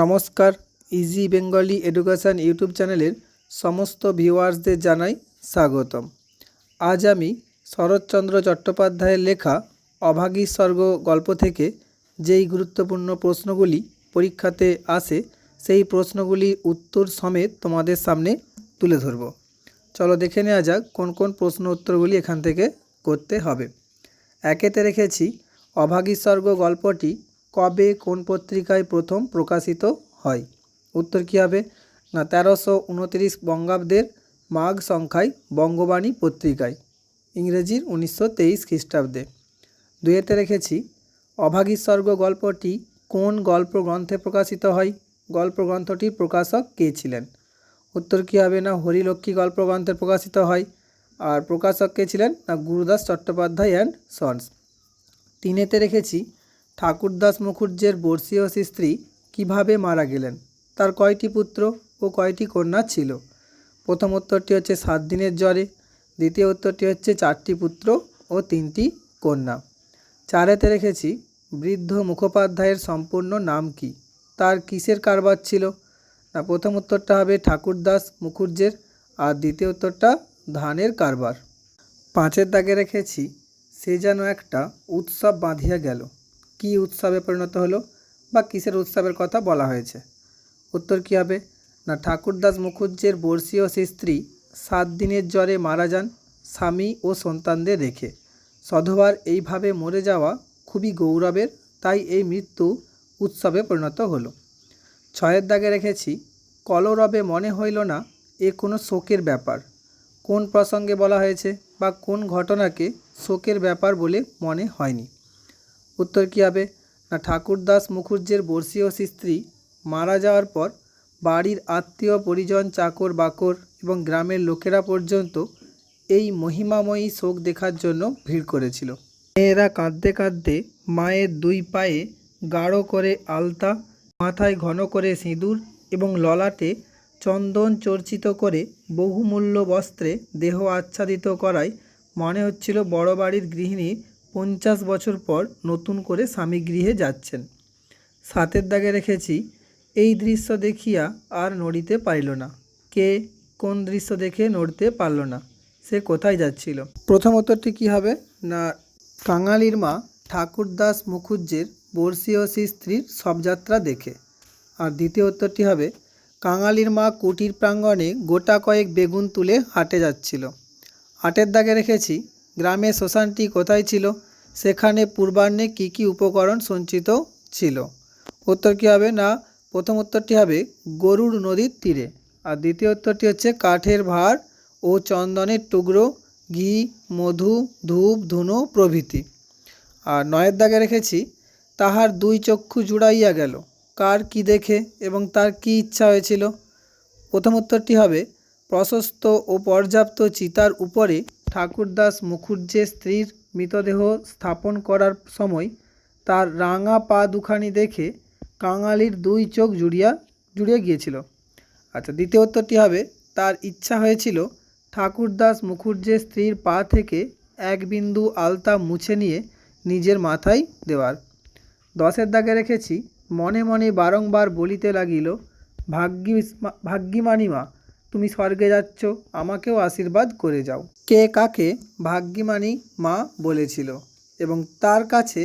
নমস্কার easy Bengali education YouTube চ্যানেলের সমস্ত ভিউয়ার্সদের জানাই স্বাগতম। আজ আমি শরৎচন্দ্র চট্টোপাধ্যায়ের লেখা অভাগী স্বর্গ গল্প থেকে যেই গুরুত্বপূর্ণ প্রশ্নগুলি পরীক্ষাতে আসে, সেই প্রশ্নগুলি উত্তর সমেত তোমাদের সামনে তুলে ধরব। চলো দেখে নেওয়া যাক কোন কোন প্রশ্ন উত্তরগুলি এখান থেকে করতে হবে। একেতে রেখেছি অভাগী স্বর্গ গল্পটি কবে কোন পত্রিকায় প্রথম প্রকাশিত হয়? উত্তর কী হবে? না, তেরোশো উনতিরিশ বঙ্গাব্দের মাঘ সংখ্যায় বঙ্গবাণী পত্রিকায়, ইংরেজির উনিশশো তেইশ খ্রিস্টাব্দে। দুয়েতে রেখেছি অভাগী স্বর্গ গল্পটি কোন গল্প গ্রন্থে প্রকাশিত হয়? গল্প গ্রন্থটির প্রকাশক কে ছিলেন? উত্তর কী হবে? না, হরিলক্ষ্মী গল্প গ্রন্থে প্রকাশিত হয়। আর প্রকাশক কে ছিলেন? না, গুরুদাস চট্টোপাধ্যায় অ্যান্ড সন্স। তিনেতে রেখেছি ঠাকুরদাস মুখুজ্জের বর্ষীয় স্ত্রী কীভাবে মারা গেলেন? তার কয়টি পুত্র ও কয়টি কন্যা ছিল? প্রথম উত্তরটি হচ্ছে সাত দিনের জ্বরে, দ্বিতীয় উত্তরটি হচ্ছে চারটি পুত্র ও তিনটি কন্যা। চারেতে রেখেছি, বৃদ্ধ মুখোপাধ্যায়ের সম্পূর্ণ নাম কি? তার কিসের কারবার ছিল? না, প্রথম উত্তরটা হবে ঠাকুরদাস মুখুজ্জের আর দ্বিতীয় উত্তরটা ধানের কারবার। পাঁচের দাগে রেখেছি, সে যেন একটা উৎসব বাঁধিয়া গেল। কি উৎসবে পরিণত হলো বা কিসের উৎসবের কথা বলা হয়েছে? উত্তর কী হবে? না, ঠাকুরদাস মুখুজ্জের বর্ষীয় সে স্ত্রী সাত দিনের জ্বরে মারা যান স্বামী ও সন্তানদের রেখে। সধবার এইভাবে মরে যাওয়া খুবই গৌরবের, তাই এই মৃত্যু উৎসবে পরিণত হলো। ছয়ের দাগে রেখেছি, কলরবে মনে হইল না এ কোনো শোকের ব্যাপার। কোন প্রসঙ্গে বলা হয়েছে বা কোন ঘটনাকে শোকের ব্যাপার বলে মনে হয়নি। উত্তর কী হবে? না, ঠাকুরদাস মুখুজ্জের বর্ষীয় স্ত্রী মারা যাওয়ার পর বাড়ির আত্মীয়, পরিজন, চাকর, বাকর এবং গ্রামের লোকেরা পর্যন্ত এই মহিমাময়ী শোক দেখার জন্য ভিড় করেছিল। মেয়েরা কাঁদতে কাঁদতে মায়ের দুই পায়ে গাঢ় করে আলতা, মাথায় ঘন করে সিঁদুর এবং ললাটে চন্দন চর্চিত করে বহুমূল্য বস্ত্রে দেহ আচ্ছাদিত করায় মনে হচ্ছিল বড় বাড়ির গৃহিণী পঞ্চাশ বছর পর নতুন করে স্বামী গৃহে যাচ্ছেন। সাতের দাগে রেখেছি, এই দৃশ্য দেখিয়া আর নড়িতে পারিল না। কে কোন দৃশ্য দেখে নড়তে পারল না, সে কোথায় যাচ্ছিল? প্রথম উত্তরটি কী হবে? না, কাঙালির মা ঠাকুরদাস মুখুজ্জের বর্ষীয় শ্রী স্ত্রীর শবযাত্রা দেখে। আর দ্বিতীয় উত্তরটি হবে, কাঙালির মা কুটির প্রাঙ্গণে গোটা কয়েক বেগুন তুলে হাটে যাচ্ছিল। হাটের দাগে রেখেছি গ্রামে শ্মশানটি কোথায় ছিল? সেখানে পূর্বাহ্নে কী কী উপকরণ সঞ্চিত ছিল? উত্তর কী হবে? না, প্রথম উত্তরটি হবে গরুর নদীর তীরে। আর দ্বিতীয় উত্তরটি হচ্ছে কাঠের ভার ও চন্দনের টুকরো, ঘি, মধু, ধূপ, ধুনো প্রভৃতি। আর নয়ের দাগে রেখেছি, তাহার দুই চক্ষু জুড়াইয়া গেল। কার কি দেখে এবং তার কি ইচ্ছা হয়েছিল? প্রথম উত্তরটি হবে, প্রশস্ত ও পর্যাপ্ত চিতার উপরে ঠাকুরদাস মুখুজ্জের স্ত্রীর মৃতদেহ স্থাপন করার সময় তার রাঙা পা দুখানি দেখে কাঙালির দুই চোখ জুড়িয়া, জুড়িয়ে গিয়েছিল। আচ্ছা দ্বিতীয় উত্তরটি হবে, তার ইচ্ছা হয়েছিল ঠাকুরদাস মুখুজ্জের স্ত্রীর পা থেকে এক বিন্দু আলতা মুছে নিয়ে নিজের মাথায় দেওয়ার। দশের দাগে রেখেছি, মনে মনে বারংবার বলিতে লাগিল ভাগ্যি ভাগ্যিমানিমা তুমি স্বর্গে যাচ্ছ, আমাকেও আশীর্বাদ করে যাও। কে কাকে ভাগ্যিমানি মা বলেছিল এবং তার কাছে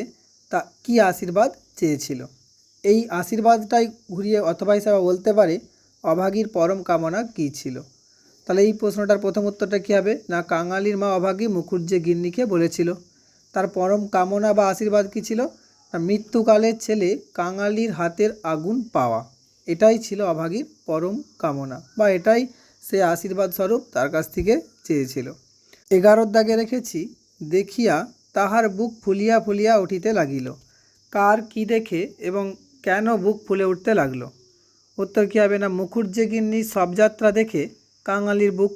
তা কি আশীর্বাদ চেয়েছিল? এই আশীর্বাদটাই ঘুরিয়ে অথবা হিসাবে বলতে পারে অভাগীর পরম কামনা কী ছিল? তাহলে এই প্রশ্নটার প্রথম উত্তরটা কী হবে? না কাঙালির মা অভাগী মুখুজ্জে গিন্নিকে বলেছিল? তার পরম কামনা বা আশীর্বাদ কী ছিল? না মৃত্যুকালের ছেলে কাঙালির হাতের আগুন পাওয়া। এটাই ছিল অভাগীর পরম কামনা বা এটাই সে আশীর্বাদ স্বরূপ তার কাছ থেকে চেয়েছিল। এগারোর দাগে রেখেছি, দেখিয়া তাহার বুক ফুলিয়া ফুলিয়া উঠিতে লাগিল। কার কি দেখে এবং কেন বুক ফুলে উঠতে লাগল? উত্তর কী হবে না মুখুজ্জে গিন্নির শবযাত্রা দেখে কাঙালির বুক।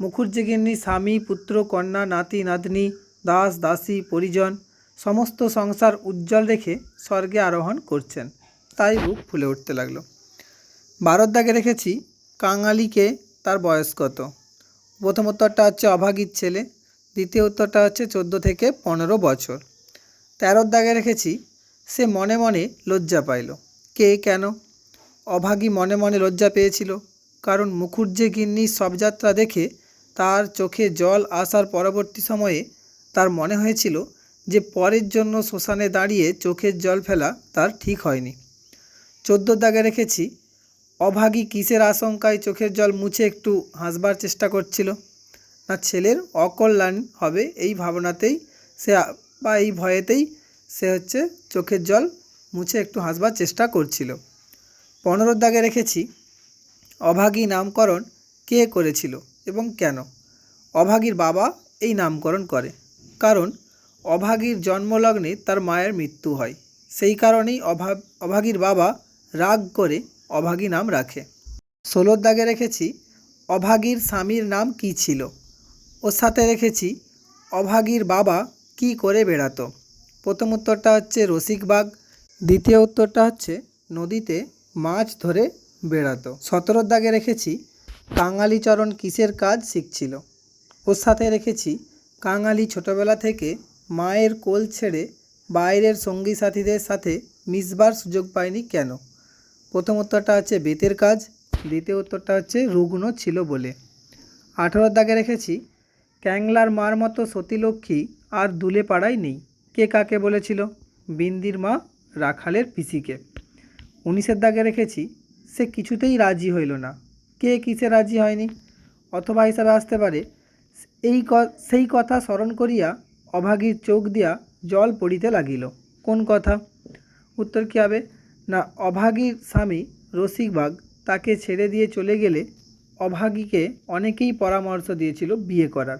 মুখুজ্জে গিন্নি স্বামী, পুত্র, কন্যা, নাতি, নাতনি, দাস, দাসী, পরিজন, সমস্ত সংসার উজ্জ্বল রেখে স্বর্গে আরোহণ করছেন। তাই বুক ফুলে উঠতে লাগল। বারোর দাগে রেখেছি, কাঙালিকে তার বয়স কত? প্রথম উত্তরটা হচ্ছে অভাগীর ছেলে, দ্বিতীয় উত্তরটা হচ্ছে চোদ্দ থেকে পনেরো বছর। তেরোর দাগে রেখেছি, সে মনে মনে লজ্জা পাইল। কে, কেন? অভাগী মনে মনে লজ্জা পেয়েছিল, কারণ মুখুজ্জে গিন্নির শবযাত্রা দেখে তার চোখে জল আসার পরবর্তী সময়ে তার মনে হয়েছিল যে পরের জন্য শ্মশানে দাঁড়িয়ে চোখের জল ফেলা তার ঠিক হয়নি। চোদ্দোর দাগে রেখেছি অভাগী কিসের আশঙ্কায় চোখের জল মুছে একটু হাসবার চেষ্টা করছিল। না, ছেলের অকল্যাণ হবে এই ভাবনাতেই সে বা এই ভয়েতেই সে হচ্ছে চোখের জল মুছে একটু হাসবার চেষ্টা করছিল। পনেরোর দাগে রেখেছি। অভাগী নামকরণ কে করেছিল এবং কেন? অভাগীর বাবা এই নামকরণ করে। কারণ, অভাগীর জন্মলগ্নে তার মায়ের মৃত্যু হয়। সেই কারণেই অভাব, অভাগীর বাবা রাগ করে অভাগী নাম রাখে। ষোলোর দাগে রেখেছি, অভাগীর স্বামীর নাম কী ছিল? ওর সাথে রেখেছি, অভাগীর বাবা কি করে বেড়াতো? প্রথম উত্তরটা হচ্ছে রসিকবাগ দ্বিতীয় উত্তরটা হচ্ছে নদীতে মাছ ধরে বেড়াতো। সতেরোর দাগে রেখেছি কাঙালিচরণ কিসের কাজ শিখছিল? ওর সাথে রেখেছি, কাঙালি ছোটবেলা থেকে মায়ের কোল ছেড়ে বাইরের সঙ্গী সাথীদের সাথে মিশবার সুযোগ পায়নি কেন? প্রথম উত্তরটা হচ্ছে বেতের কাজ, দ্বিতীয় উত্তরটা হচ্ছে রুগ্ন ছিল বলে। আঠেরোর দাগে রেখেছি, ক্যাংলার মার মতো সতীলক্ষ্মী আর দুলে পাড়ায় নেই। কে কাকে বলেছিল? বিন্দির মা রাখালের পিসিকে। উনিশের দাগে রেখেছি, সে কিছুতেই রাজি হইল না। কে কিসে রাজি হয়নি? অথবা হিসাবে আসতে পারে। এই সেই কথা স্মরণ করিয়া অভাগীর চোখ দিয়া জল পড়িতে লাগিল। কোন কথা? উত্তর কী হবে? না অভাগীর স্বামী রসিকবাগ তাকে ছেড়ে দিয়ে চলে গেলে অভাগীকে অনেকেই পরামর্শ দিয়েছিল বিয়ে করার।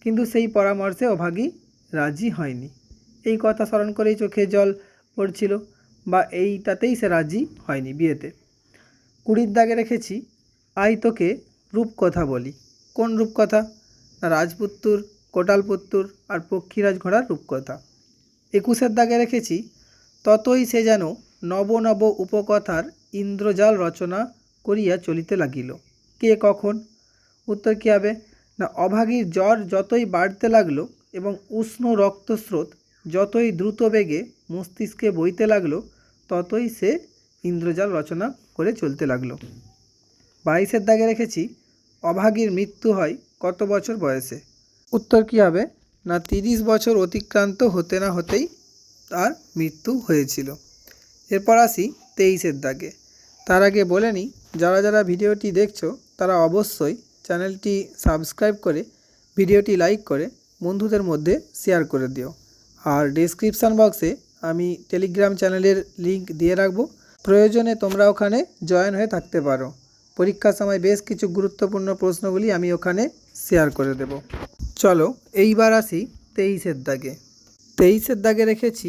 কিন্তু সেই পরামর্শে অভাগী রাজি হয়নি। এই কথা স্মরণ করেই চোখে জল পড়ছিল বা এইটাতেই সে রাজি হয়নি বিয়েতে। কুড়ির দাগে রেখেছি আই তোকে রূপকথা বলি। কোন রূপকথা? না রাজপুত্তুর, কোটালপুত্তুর আর পক্ষীরাজ ঘোড়ার রূপকথা। একুশের দাগে রেখেছি, ততই সে যেন নব নব উপকথার ইন্দ্রজাল রচনা করিয়া চলিতে লাগিল। কে কখন? উত্তর কী হবে? না, অভাগীর জ্বর যতই বাড়তে লাগল এবং উষ্ণ রক্তস্রোত যতই দ্রুত বেগে মস্তিষ্কে বইতে লাগল, ততই সে ইন্দ্রজাল রচনা করে চলতে লাগল। বাইশের দাগে রেখেছি, অভাগীর মৃত্যু হয় কত বছর বয়সে? উত্তর কী হবে? না, তিরিশ বছর অতিক্রান্ত হতে না হতেই তার মৃত্যু হয়েছিল। এরপর আসি তেইশের দাগে। তার আগে বলে নিই, যারা যারা ভিডিওটি দেখছ, তারা অবশ্যই চ্যানেলটি সাবস্ক্রাইব করে, ভিডিওটি লাইক করে, বন্ধুদের মধ্যে শেয়ার করে দিও। আর ডেসক্রিপশান বক্সে আমি টেলিগ্রাম চ্যানেলের লিংক দিয়ে রাখব। প্রয়োজনে তোমরা ওখানে জয়েন হয়ে থাকতে পারো। পরীক্ষার সময় বেশ কিছু গুরুত্বপূর্ণ প্রশ্নগুলি আমি ওখানে শেয়ার করে দেব। চলো, এইবার আসি তেইশের দাগে। তেইশের দাগে রেখেছি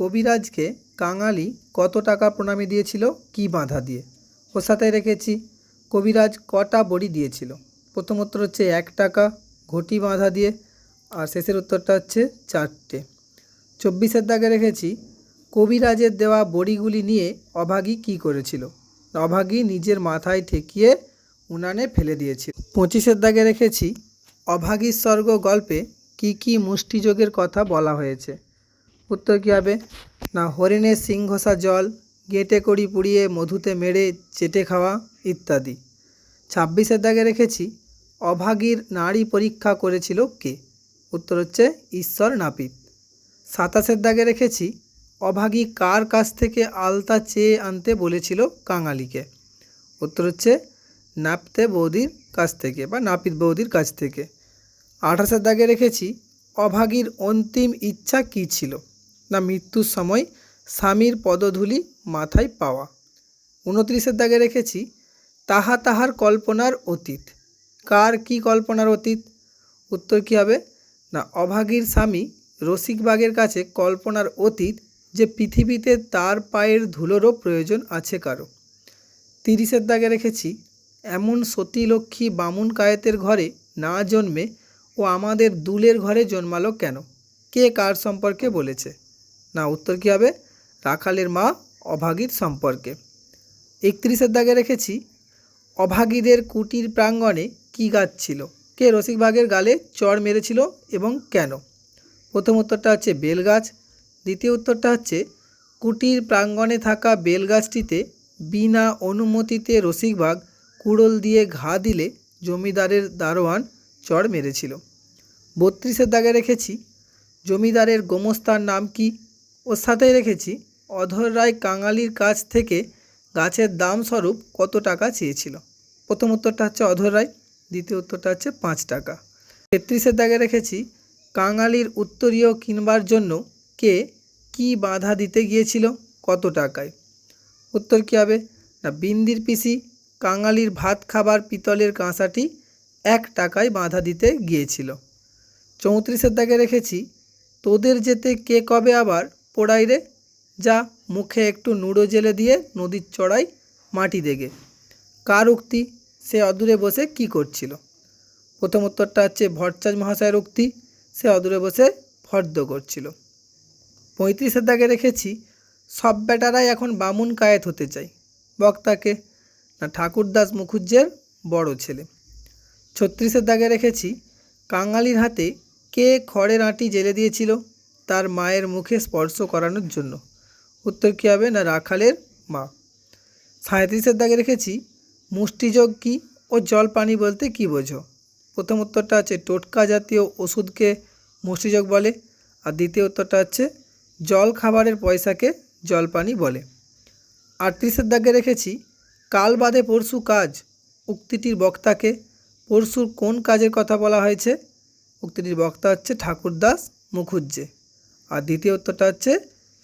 কবিরাজকে কাঙালি কত টাকা প্রণামী দিয়েছিল, কি বাঁধা দিয়ে? ওর রেখেছি। কবিরাজ কটা বড়ি দিয়েছিল? প্রথম উত্তর হচ্ছে এক টাকা ঘটি বাঁধা দিয়ে, আর শেষের উত্তরটা হচ্ছে চারটে। চব্বিশের দাগে রেখেছি, কবিরাজের দেওয়া বড়িগুলি নিয়ে অভাগী কি করেছিল? অভাগী নিজের মাথায় ঠেকিয়ে উনানে ফেলে দিয়েছিল। পঁচিশের দাগে রেখেছি, অভাগীর স্বর্গ গল্পে কি কি মুষ্টিযোগের কথা বলা হয়েছে? উত্তর কী হবে? না হরিণের সিং ঘষা জল, গেঁটে কড়ি পুড়িয়ে মধুতে মেরে চেটে খাওয়া ইত্যাদি। ছাব্বিশের দাগে রেখেছি, অভাগীর নারী পরীক্ষা করেছিল কে? উত্তর হচ্ছে ঈশ্বর নাপিত। সাতাশের দাগে রেখেছি, অভাগী কার কাছ থেকে আলতা চেয়ে আনতে বলেছিল কাঙালিকে? উত্তর হচ্ছে নাপতে বৌদির কাছ থেকে বা নাপিত বৌদির কাছ থেকে। আঠাশের দাগে রেখেছি, অভাগীর অন্তিম ইচ্ছা কী ছিল? না মৃত্যুর সময় স্বামীর পদধূলি মাথায় পাওয়া। উনত্রিশের দাগে রেখেছি, তাহা তাহার কল্পনার অতীত। কার কি কল্পনার অতীত? উত্তর কী হবে? না, অভাগীর স্বামী রসিকবাগের কাছে কল্পনার অতীত যে পৃথিবীতে তার পায়ের ধুলোরও প্রয়োজন আছে কারও। তিরিশের দাগে রেখেছি, এমন সতীলক্ষ্মী বামুন কায়েতের ঘরে না জন্মে ও আমাদের দুলের ঘরে জন্মালো কেন? কে কার সম্পর্কে বলেছে? না, উত্তর কী হবে? রাখালের মা অভাগীর সম্পর্কে। একত্রিশের দাগে রেখেছি, অভাগীদের কুটির প্রাঙ্গণে কী গাছ ছিল? কে রসিকবাগের গালে চড় মেরেছিল এবং কেন? প্রথম উত্তরটা হচ্ছে বেলগাছ। দ্বিতীয় উত্তরটা হচ্ছে, কুটির প্রাঙ্গণে থাকা বেলগাছটিতে বিনা অনুমতিতে রসিকবাগ কুড়োল দিয়ে ঘা দিলে জমিদারের দারোয়ান চড় মেরেছিল। বত্রিশের দাগে রেখেছি, জমিদারের গোমস্তার নাম কি? ওর সাথেই রেখেছি। অধর রায় কাঙালির কাছ থেকে গাছের দাম স্বরূপ কত টাকা চেয়েছিল? প্রথম উত্তরটা হচ্ছে অধর রায়, দ্বিতীয় উত্তরটা হচ্ছে পাঁচ টাকা। তেত্রিশের দাগে রেখেছি, কাঙালির উত্তরীয় কিনবার জন্য কে কি বাধা দিতে গিয়েছিল, কত টাকায়? উত্তর কী হবে? না, বিন্দির পিসি কাঙালির ভাত খাবার পিতলের কাঁসাটি এক টাকায় বাধা দিতে গিয়েছিল। চৌত্রিশের দাগে রেখেছি, তোদের যেতে কে কবে আবার পোড়াই রে যা মুখে একটু নুড়ো জেলে দিয়ে নদীর চড়াই মাটি দেগে। কার উক্তি? সে অদূরে বসে কি করছিল? প্রথম উত্তরটা হচ্ছে ভট্টাচ মহাশয়ের উক্তি। সে অদূরে বসে ফর্দ করছিল। পঁয়ত্রিশের দাগে রেখেছি। সব বেটারাই এখন বামুন কায়েত হতে চাই বক্তাকে, না, ঠাকুরদাস মুখুজ্জের বড় ছেলে। ছত্রিশের দাগে রেখেছি। কাঙালির হাতে কে খড়ের আঁটি জেলে দিয়েছিল? তার মায়ের মুখে স্পর্শ করানোর জন্য। উত্তর কী হবে না, রাখালের মা। সাঁত্রিশের দাগে রেখেছি, মুষ্টিযোগ কী ও জল পানি বলতে কী বোঝো? প্রথম উত্তরটা আছে, টোটকা জাতীয় ওষুধকে মুষ্টিযোগ বলে। আর দ্বিতীয় উত্তরটা হচ্ছে জল খাবারের পয়সাকে জলপানি বলে। আটত্রিশের দাগে রেখেছি, কাল বাদে পরশু কাজ। উক্তিটির বক্তাকে, পরশুর কোন কাজের কথা বলা হয়েছে? উক্তিটির বক্তা হচ্ছে, ঠাকুরদাস মুখুজ্জে। আর দ্বিতীয় উত্তরটা হচ্ছে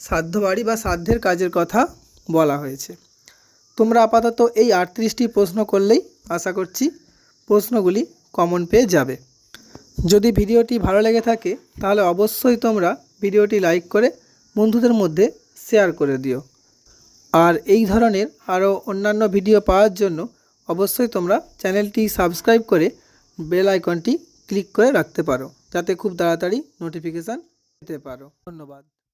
সাধ্য বাড়ি বা সাধ্যের কাজের কথা বলা হয়েছে। তোমরা আপাতত এই আটত্রিশটি প্রশ্ন করলেই আশা করছি প্রশ্নগুলি কমন পেয়ে যাবে। যদি ভিডিওটি ভালো লেগে থাকে, তাহলে অবশ্যই তোমরা ভিডিওটি লাইক করে বন্ধুদের মধ্যে শেয়ার করে দিও। আর এই ধরনের আরও অন্যান্য ভিডিও পাওয়ার জন্য অবশ্যই তোমরা চ্যানেলটি সাবস্ক্রাইব করে বেল আইকনটি ক্লিক করে রাখতে পারো, যাতে খুব তাড়াতাড়ি নোটিফিকেশান পেতে পারো। ধন্যবাদ।